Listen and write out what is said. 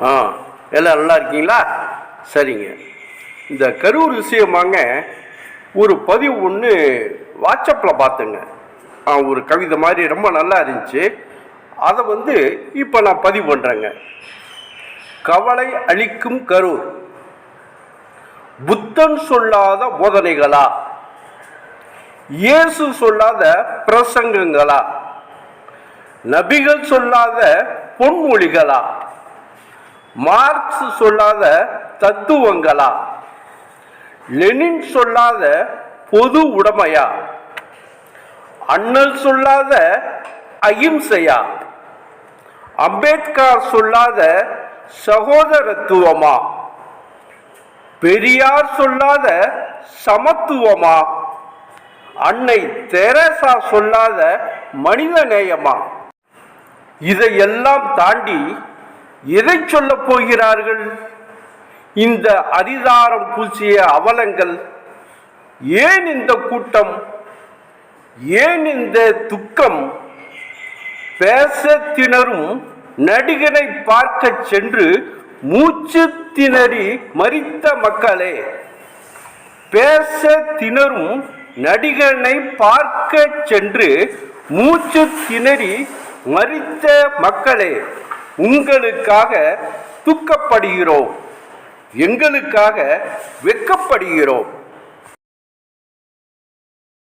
ஆ எல்லாம் நல்லா இருக்கீங்களா? சரிங்க. இந்த கரூர் விஷயமாங்க ஒரு பதிவு ஒன்று வாட்ஸ்அப்பில் பார்த்தேங்க. ஒரு கவிதை மாதிரி ரொம்ப நல்லா இருந்துச்சு. அதை வந்து இப்போ நான் பதிவு பண்ணுறேங்க கவலை அளிக்கும் கரூர். புத்தன் சொல்லாத போதனைகளா? இயேசு சொல்லாத பிரசங்கங்களா? நபிகள் சொல்லாத பொன்மொழிகளா? மார்க்ஸ் சொல்லாத தத்துவங்களா? லெனின் சொல்லாத பொது உடைமையா? அண்ணல் சொல்லாத அகிம்சையா? அம்பேத்கர் சொல்லாத சகோதரத்துவமா? பெரியார் சொல்லாத சமத்துவமா? அன்னை தெரசா சொல்லாத மனிதநேயமா? இதையெல்லாம் தாண்டி எதை சொல்லப் போகிறார்கள்? இந்த அதிதாரம் பூசிய அவலங்கள் ஏன் இந்த கூட்டம்? ஏன் இந்த துக்கம்? பேச திணறும் நடிகனை பார்க்க சென்று மூச்சு திணறி மறித்த மக்களே பேச திணறும் நடிகனை பார்க்க சென்று மூச்சு திணறி மறித்த மக்களே உங்களுக்காக துக்கப்படுகிறோம். எங்களுக்காக வெக்கப்படுகிறோம்